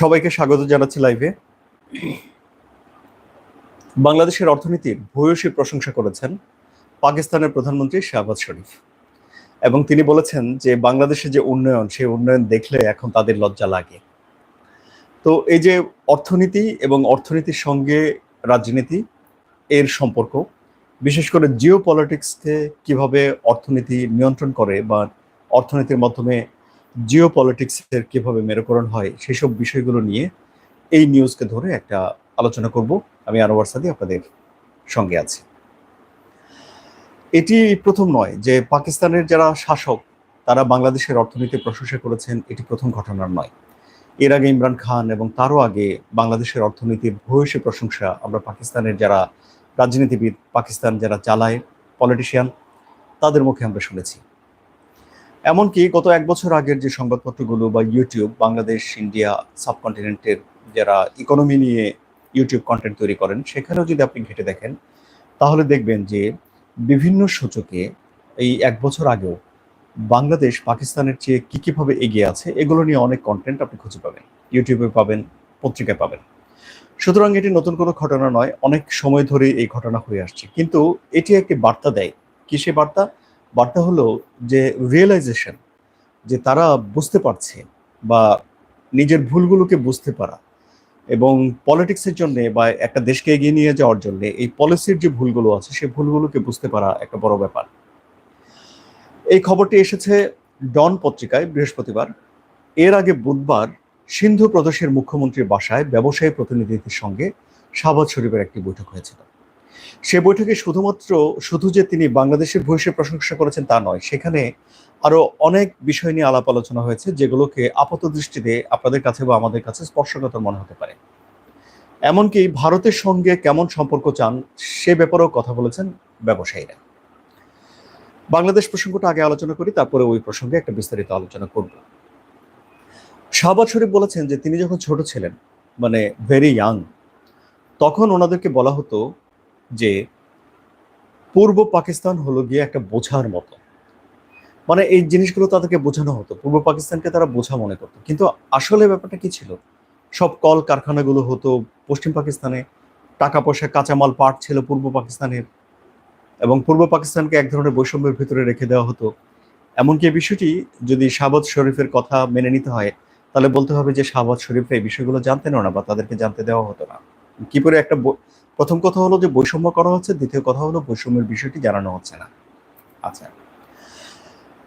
সবাইকে স্বাগত জানাচ্ছি লাইভে বাংলাদেশের অর্থনীতির ভূয়সী প্রশংসা করেছেন পাকিস্তানের প্রধানমন্ত্রী শাহবাজ শরীফ। এবং তিনি বলেছেন যে বাংলাদেশের যে উন্নয়ন, সেই উন্নয়ন দেখলে এখন তাদের লজ্জা লাগে। তো এই যে অর্থনীতি এবং অর্থনীতির সঙ্গে রাজনীতি, এর সম্পর্ক, বিশেষ করে জিও পলিটিক্সকে কীভাবে অর্থনীতি নিয়ন্ত্রণ করে বা অর্থনীতির মাধ্যমে জিও পলিটিক্সের কীভাবে মেরুকরণ হয় সেসব বিষয়গুলো নিয়ে এই নিউজকে ধরে একটা আলোচনা করব। আমি আনোয়ার সাদি আপনাদের সঙ্গে আছি। এটি প্রথম নয় যে পাকিস্তানের যারা শাসক, তারা বাংলাদেশের অর্থনীতি প্রশংসা করেছেন, এটি প্রথম ঘটনার নয়। এর আগে ইমরান খান এবং তারও আগে বাংলাদেশের অর্থনীতির ভূয়সী প্রশংসা আমরা পাকিস্তানের যারা রাজনীতিবিদ, পাকিস্তান যারা চালায়, পলিটিশিয়ান, তাদের মুখে আমরা শুনেছি। এমনকি গত এক বছর আগের যে সংবাদপত্রগুলো বা ইউটিউব বাংলাদেশ ইন্ডিয়া সাবকন্টিনেন্টের যারা ইকোনমি নিয়ে ইউটিউব কন্টেন্ট তৈরি করেন, সেখানেও যদি আপনি ঘেটে দেখেন, তাহলে দেখবেন যে বিভিন্ন সূচকে এই এক বছর আগেও বাংলাদেশ, পাকিস্তানের চেয়ে কী কীভাবে এগিয়ে আছে, এগুলো নিয়ে অনেক কন্টেন্ট আপনি খুঁজে পাবেন। ইউটিউবে পাবেন, পত্রিকায় পাবেন। সুতরাং এটি নতুন কোনো ঘটনা নয়, অনেক সময় ধরে এই ঘটনা হয়ে আসছে। কিন্তু এটি একটি বার্তা দেয়। কিসে বার্তা? বার্তা হলো যে রিয়েলাইজেশন যে তারা বুঝতে পারছে বা নিজের ভুলগুলোকে বুঝতে পারা এবং পলিটিক্সের জন্য বা একটা দেশকে এগিয়ে নিয়ে যাওয়ার জন্য এই পলিসির যে ভুলগুলো আছে সেই ভুলগুলোকে বুঝতে পারা একটা বড় ব্যাপার। এই খবরটি এসেছে ডন পত্রিকায় বৃহস্পতিবার। এর আগে বুধবার সিন্ধু প্রদেশের মুখ্যমন্ত্রীর বাসায় ব্যবসায়ী প্রতিনিধিদের সঙ্গে শাহবাজ শরীফের একটি বৈঠক হয়েছিল। সে বৈঠকে শুধুমাত্র, শুধু যে তিনি বাংলাদেশের ভূয়সী প্রশংসা করেছেন তা নয়, সেখানে আরও অনেক বিষয় নিয়ে আলাপ আলোচনা হয়েছে যেগুলোকে আপাত দৃষ্টিতে আপনাদের কাছে বা আমাদের কাছে স্পর্শকাতর মনে হতে পারে। এমনকি ভারতের সঙ্গে কেমন সম্পর্ক চান সে ব্যাপারেও কথা বলেছেন ব্যবসায়ীরা। বাংলাদেশ প্রসঙ্গটা আগে আলোচনা করি, তারপরে ওই প্রসঙ্গে একটা বিস্তারিত আলোচনা করব। শাহবাজ শরীফ বলেছেন যে তিনি যখন ছোট ছিলেন মানে ভেরি ইয়াং তখন ওনাদেরকে বলা হতো যে পূর্ব পাকিস্তান হলো গিয়ে একটা বোঝার মতো। মানে এই জিনিসগুলো তাদেরকে বোঝানো হতো, পূর্ব পাকিস্তানকে তারা বোঝা মনে করতো। কিন্তু আসলে ব্যাপারটা কি ছিল? সব কল কারখানাগুলো হতো পশ্চিম পাকিস্তানে, টাকা পয়সা কাঁচামাল পাট ছিল পূর্ব পাকিস্তানের এবং পূর্ব পাকিস্তানকে এক ধরনের বৈষম্যের ভিতরে রেখে দেওয়া হতো। এমনকি এই বিষয়টি যদি শাহবাজ শরীফের কথা মেনে নিতে হয়, তাহলে বলতে হবে যে শাহবাজ শরীফ এই বিষয়গুলো জানতেনও না বা তাদেরকে জানতে দেওয়া হতো না। কি করে একটা প্রথম কথা হলো যে বৈষম্য করা হচ্ছে, দ্বিতীয় কথা হলো বৈষম্যের বিষয়টি জানানো হচ্ছে না। আচ্ছা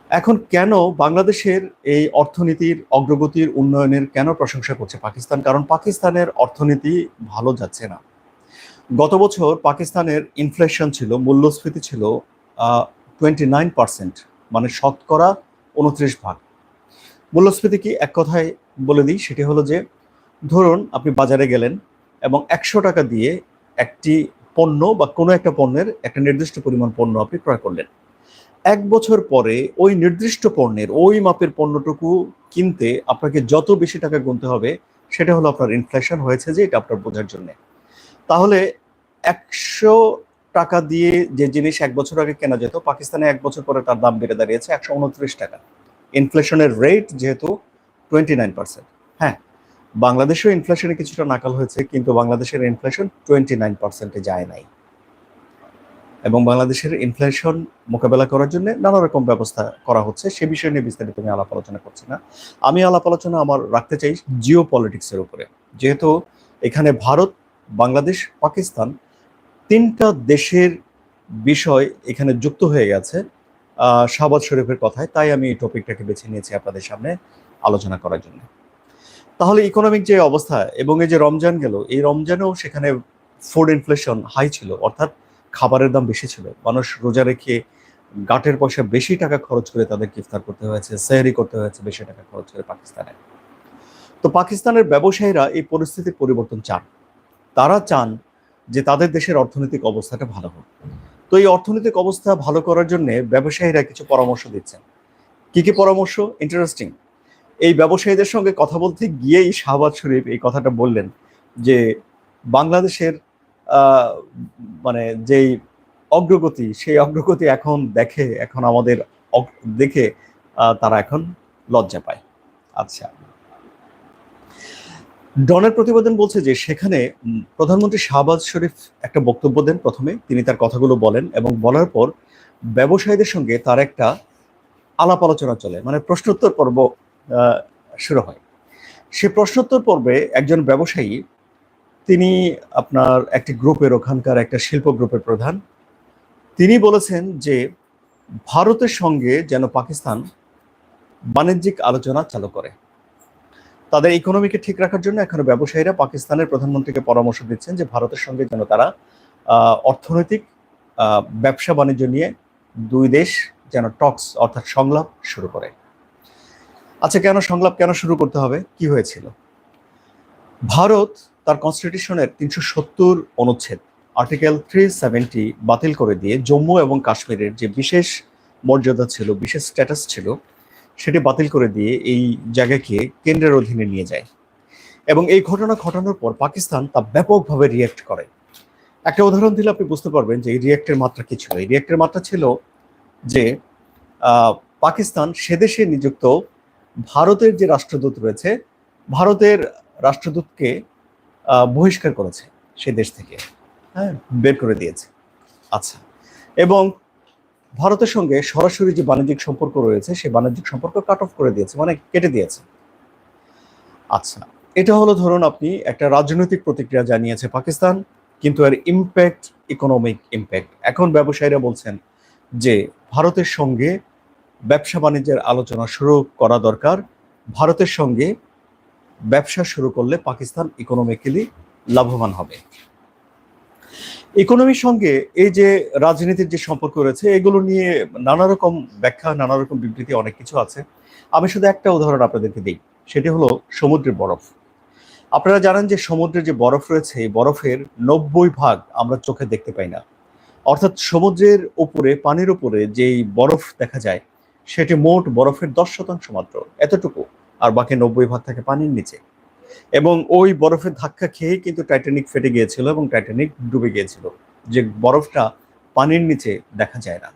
এখন কেন বাংলাদেশের এই অর্থনীতির অগ্রগতির উন্নয়নের কেন প্রশংসা করছে পাকিস্তান? কারণ পাকিস্তানের অর্থনীতি ভালো যাচ্ছে না। গত বছর পাকিস্তানের ইনফ্লেশন ছিল, মূল্যস্ফীতি ছিল টোয়েন্টি নাইন পার্সেন্ট মানে শতকরা উনত্রিশ ভাগ। মূল্যস্ফীতি কি এক কথায় বলে দিই? সেটি হলো যে, ধরুন আপনি বাজারে গেলেন এবং একশো টাকা দিয়ে একটি পণ্য বা কোনো একটা পণ্যের একটা নির্দিষ্ট পরিমাণ পণ্য আপনি ক্রয় করলেন। এক বছর পরে ওই নির্দিষ্ট পণ্যের ওই মাপের পণ্যটুকু কিনতে আপনাকে যত বেশি টাকা গুনতে হবে, সেটা হলো আপনার ইনফ্লেশন হয়েছে যে এটা আপনার বোঝার জন্য। তাহলে একশো টাকা দিয়ে যে জিনিস এক বছর আগে কেনা যেত, পাকিস্তানে এক বছর পরে তার দাম বেড়ে দাঁড়িয়েছে একশো উনত্রিশ টাকা। ইনফ্লেশনের রেট যেহেতু টোয়েন্টি নাইন পার্সেন্ট হ্যাঁ বাংলাদেশেও ইনফ্লেশনে কিছুটা নাকাল হয়েছে, কিন্তু বাংলাদেশের ইনফ্লেশন টোয়েন্টি নাইন পার্সেন্টে যায় নাই। এবং বাংলাদেশের ইনফ্লেশন মোকাবেলা করার জন্য নানা রকম ব্যবস্থা করা হচ্ছে, সে বিষয় নিয়ে বিস্তারিত আমি আলাপ আলোচনা করছি না। আমি আলাপ আলোচনা আমার রাখতে চাই জিও পলিটিক্সের উপরে। যেহেতু এখানে ভারত, বাংলাদেশ, পাকিস্তান তিনটা দেশের বিষয় এখানে যুক্ত হয়ে গেছে শাহবাজ শরীফের কথায়। তাই আমি এই টপিকটাকে বেছে নিয়েছি আপনাদের সামনে আলোচনা করার জন্য। তাহলে ইকোনমিক যে অবস্থা এবং এই যে রমজান গেল, এই রমজানেও সেখানে ফুড ইনফ্লেশন হাই ছিল, অর্থাৎ খাবারের দাম বেশি ছিল। মানুষ রোজা রেখে গাটের পয়সা বেশি টাকা খরচ করে তাদেরকে ইফতার করতে হয়েছে, সেহরি করতে হয়েছে বেশি টাকা খরচ করে পাকিস্তানে। তো পাকিস্তানের ব্যবসায়ীরা এই পরিস্থিতির পরিবর্তন চান। তারা চান যে তাদের দেশের অর্থনৈতিক অবস্থাটা ভালো হোক। তো এই অর্থনৈতিক অবস্থা ভালো করার জন্য ব্যবসায়ীরা কিছু পরামর্শ দিচ্ছেন। কি কি পরামর্শ? ইন্টারেস্টিং এই ব্যবসায়ীদের সঙ্গে কথা বলতে গিয়েই শাহবাজ শরীফ এই কথাটা বললেন যে বাংলাদেশের মানে যেই অগ্রগতি, সেই অগ্রগতি এখন দেখে, এখন আমাদের দেখে তারা এখন লজ্জা পায়। আচ্ছা। ডনের প্রতিবেদন বলছে যে সেখানে প্রধানমন্ত্রী শাহবাজ শরীফ একটা বক্তব্য দেন প্রথমে, তিনি তার কথাগুলো বলেন এবং বলার পর ব্যবসায়ীদের সঙ্গে তার একটা আলাপ আলোচনা চলে মানে প্রশ্নোত্তর পর্ব শুরু হয়। সে প্রশ্নোত্তর পর্বে একজন ব্যবসায়ী, তিনি আপনার একটি গ্রুপের, ওখানকার একটা শিল্প গ্রুপের প্রধান, তিনি বলেছেন যে ভারতের সঙ্গে যেন পাকিস্তান বাণিজ্যিক আলোচনা চালু করে। তাদের ইকোনমিকে ঠিক রাখার জন্য এখানে ব্যবসায়ীরা পাকিস্তানের প্রধানমন্ত্রীকে পরামর্শ দিচ্ছেন যে ভারতের সঙ্গে যেন তারা অর্থনৈতিক ব্যবসা বাণিজ্য নিয়ে দুই দেশ যেন টক্স অর্থাৎ সংলাপ শুরু করে। আচ্ছা কেন সংলাপ কেন শুরু করতে হবে? কি হয়েছিল? ভারত তার কনস্টিটিউশনের তিনশো সত্তর অনুচ্ছেদ, আর্টিকেল থ্রি সেভেন্টি বাতিল করে দিয়ে জম্মু এবং কাশ্মীরের যে বিশেষ মর্যাদা ছিল, বিশেষ স্ট্যাটাস ছিল, সেটি বাতিল করে দিয়ে এই জায়গাকে কেন্দ্রের অধীনে নিয়ে যায়। এবং এই ঘটনা ঘটানোর পর পাকিস্তান তা ব্যাপকভাবে রিয়েক্ট করে। একটা উদাহরণ দিলে আপনি বুঝতে পারবেন যে এই রিয়েক্টের মাত্রা কি ছিল। এই রিয়েক্টের মাত্রা ছিল যে পাকিস্তান সেদেশে নিযুক্ত ভারতের যে রাষ্ট্রদূত রয়েছে, ভারতের রাষ্ট্রদূতকে বহিষ্কার করেছে সে দেশ থেকে। হ্যাঁ বের করে দিয়েছে। আচ্ছা। এবং ভারতের সঙ্গে সরাসরি যে বাণিজ্যিক সম্পর্ক রয়েছে সেই বাণিজ্যিক সম্পর্ক কাট অফ করে দিয়েছে মানে কেটে দিয়েছে। আচ্ছা। এটা হলো ধরুন আপনি একটা রাজনৈতিক প্রতিক্রিয়া জানিয়েছে পাকিস্তান, কিন্তু এর ইম্প্যাক্ট ইকোনমিক ইম্প্যাক্ট এখন ব্যবসায়ীরা বলছেন যে, ভারতের সঙ্গে ব্যবসা বাণিজ্যের আলোচনা শুরু করা দরকার। ভারতের সঙ্গে ব্যবসা শুরু করলে পাকিস্তান ইকোনমিক্যালি লাভবান হবে। ইকোনমির সঙ্গে এই যে রাজনীতির যে সম্পর্ক রয়েছে, এগুলো নিয়ে নানা রকম ব্যাখ্যা, নানা রকম বিবৃতি অনেক কিছু আছে। আমি শুধু একটা উদাহরণ আপনাদেরকে দিই, সেটি হলো সমুদ্রের বরফ। আপনারা জানেন যে সমুদ্রের যে বরফ রয়েছে, এই বরফের নব্বই ভাগ আমরা চোখে দেখতে পাই না। অর্থাৎ সমুদ্রের উপরে, পানির উপরে যেই বরফ দেখা যায় সেটি মোট বরফের দশ শতাংশ মাত্র, এতটুকু, আর বাকি নব্বই ভাগ থাকে পানির নিচে। এবং ওই বরফের ধাক্কা খেয়ে কিন্তু টাইটানিক ফেটে গিয়েছিল এবং টাইটানিক ডুবে গিয়েছিল। যে বরফটা পানির নিচে দেখা যায় না।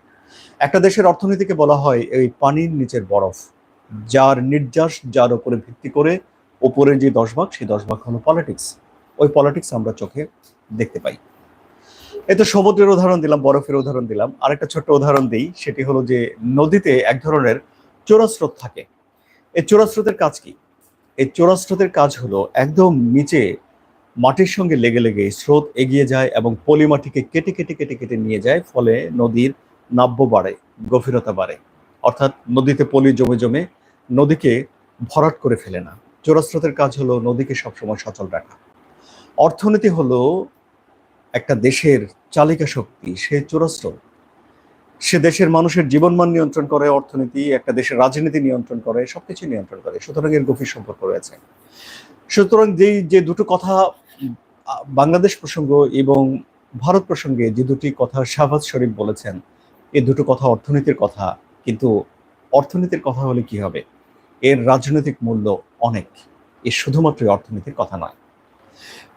একটা দেশের অর্থনীতিকে বলা হয় এই পানির নিচের বরফ, যার নির্যাস যার উপরে ভিত্তি করে উপরের যে দশ ভাগ, সেই দশ ভাগ হলো পলিটিক্স ওই পলিটিক্স আমরা চোখে দেখতে পাই। এই তো সমুদ্রের উদাহরণ দিলাম, বরফের উদাহরণ দিলাম। আরেকটা ছোট্ট উদাহরণ দিই, সেটি হলো যে নদীতে এক ধরনের চোরাস্রোত থাকে। এই চোরাস্রোতের কাজ কি? এই চোরাস্রোতের কাজ হলো একদম নিচে মাটির সঙ্গে লেগে লেগে স্রোত এগিয়ে যায় এবং পলি মাটিকে কেটে কেটে কেটে কেটে নিয়ে যায়, ফলে নদীর নাব্য বাড়ে, গভীরতা বাড়ে। অর্থাৎ নদীতে পলি জমে জমে নদীকে ভরাট করে ফেলে না। চোরাস্রোতের কাজ হলো নদীকে সবসময় সচল রাখা। অর্থনীতি হলো একটা দেশের চালিকা শক্তি, সে চোরাস্রোত সে দেশের মানুষের জীবনমান নিয়ন্ত্রণ করে, অর্থনীতি, একটা দেশের রাজনীতি নিয়ন্ত্রণ করে, সবকিছু নিয়ন্ত্রণ করে। সুতরাং এর গভীর সম্পর্ক রয়েছে। সুতরাং যেই, যে দুটো কথা বাংলাদেশ প্রসঙ্গ এবং ভারত প্রসঙ্গে যে দুটি কথা শাহবাজ শরীফ বলেছেন এই দুটো কথা অর্থনীতির কথা, কিন্তু অর্থনীতির কথা হলে কি হবে? এর রাজনৈতিক মূল্য অনেক। এ শুধুমাত্র অর্থনীতির কথা নয়।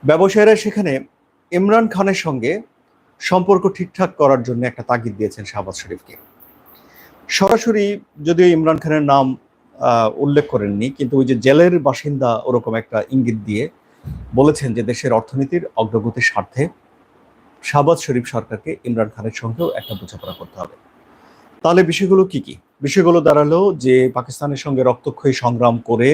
ব্যবসায়ীরা সেখানে ইমরান খানের সঙ্গে সম্পর্ক ঠিকঠাক করার জন্য একটা তাগিদ দিয়েছেন শাহবাজ শরীফকে। সরাসরি যদিও ইমরান খানের নাম উল্লেখ করেননি, কিন্তু ওই যে জেলের বাসিন্দা ওরকম একটা ইঙ্গিত দিয়ে বলেছেন যে দেশের অর্থনীতির অগ্রগতির স্বার্থে শাহবাজ শরীফ সরকারকে ইমরান খানের সঙ্গেও একটা বোঝাপড়া করতে হবে। তাহলে বিষয়গুলো কি কি? বিষয়গুলো দাঁড়াল যে পাকিস্তানের সঙ্গে রক্তক্ষয়ী সংগ্রাম করে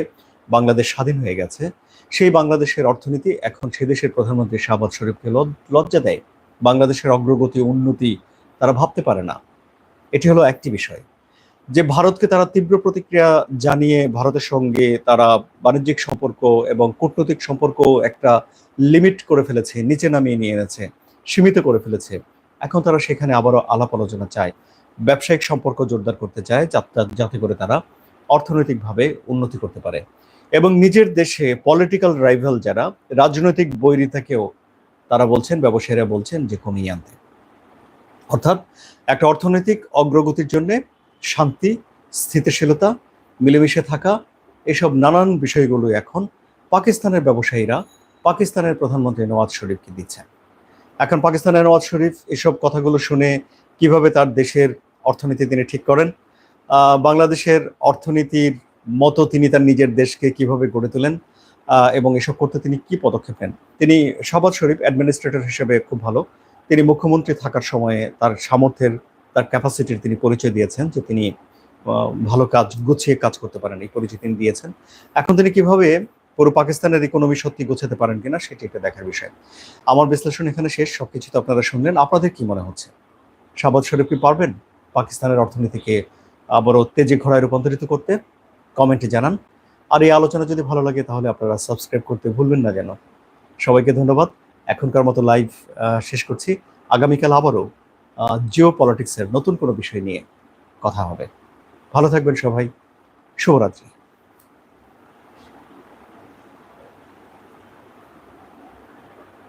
বাংলাদেশ স্বাধীন হয়ে গেছে, সেই বাংলাদেশের অর্থনীতি এখন সে দেশের প্রধানমন্ত্রী শাহবাজ শরীফকে লজ্জা দেয়। বাংলাদেশের অগ্রগতি, উন্নতি তারা ভাবতে পারে না। এটি হলো একটি বিষয়। যে ভারতকে তারা তীব্র প্রতিক্রিয়া জানিয়ে ভারতের সঙ্গে তারা বাণিজ্যিক সম্পর্ক এবং কূটনৈতিক সম্পর্ক একটা লিমিট করে ফেলেছে, নিচে নামিয়ে নিয়ে এনেছে, সীমিত করে ফেলেছে। এখন তারা সেখানে আবারও আলাপ আলোচনা চায়, ব্যবসায়িক সম্পর্ক জোরদার করতে চায় যাতে- করে তারা অর্থনৈতিকভাবে উন্নতি করতে পারে। এবং নিজের দেশে পলিটিক্যাল রাইভাল যারা, রাজনৈতিক বৈরিতাকেও তারা বলছেন, ব্যবসায়ীরা বলছেন যে কমিয়ে আনতে। অর্থাৎ একটা অর্থনৈতিক অগ্রগতির জন্য শান্তি, স্থিতিশীলতা, মিলেমিশে থাকা, এসব নানান বিষয়গুলো এখন পাকিস্তানের ব্যবসায়ীরা, পাকিস্তানের প্রধানমন্ত্রী নওয়াজ শরীফকে দিচ্ছেন। এখন পাকিস্তানের নওয়াজ শরীফ এসব কথাগুলো শুনে কীভাবে তার দেশের অর্থনীতি তিনি ঠিক করেন? বাংলাদেশের অর্থনীতির মতো তিনি তার নিজের দেশকে কীভাবে গড়ে তোলেন এবং এসব করতে তিনি কি পদক্ষেপ নেন? তিনি শাহবাজ শরীফ অ্যাডমিনিস্ট্রেটর হিসেবে খুব ভালো। তিনি মুখ্যমন্ত্রী থাকার সময়ে তার সামর্থ্যের, তার ক্যাপাসিটির তিনি পরিচয় দিয়েছেন যে তিনি ভালো কাজ, গুছিয়ে কাজ করতে পারেন, এই পরিচয় তিনি দিয়েছেন। এখন তিনি কীভাবে পুরো পাকিস্তানের ইকোনমি সত্যি গোছাতে পারেন কিনা সেটি একটা দেখার বিষয়। আমার বিশ্লেষণ এখানে শেষ, সবকিছু তো আপনারা শুনলেন। আপনাদের কি মনে হচ্ছে? শাহবাজ শরীফ কি পারবেন পাকিস্তানের অর্থনীতিকে আবারও তেজে ঘোড়ায় রূপান্তরিত করতে? কমেন্টে জানান। আর এই আলোচনা যদি ভালো লাগে তাহলে আপনারা সাবস্ক্রাইব করতে ভুলবেন না যেন। সবাইকে ধন্যবাদ। এখনকার মতো লাইভ শেষ করছি। আগামীকাল আবারও জিও পলিটিক্সের নতুন কোনো বিষয় নিয়ে কথা হবে। ভালো থাকবেন সবাই। শুভরাত্রি।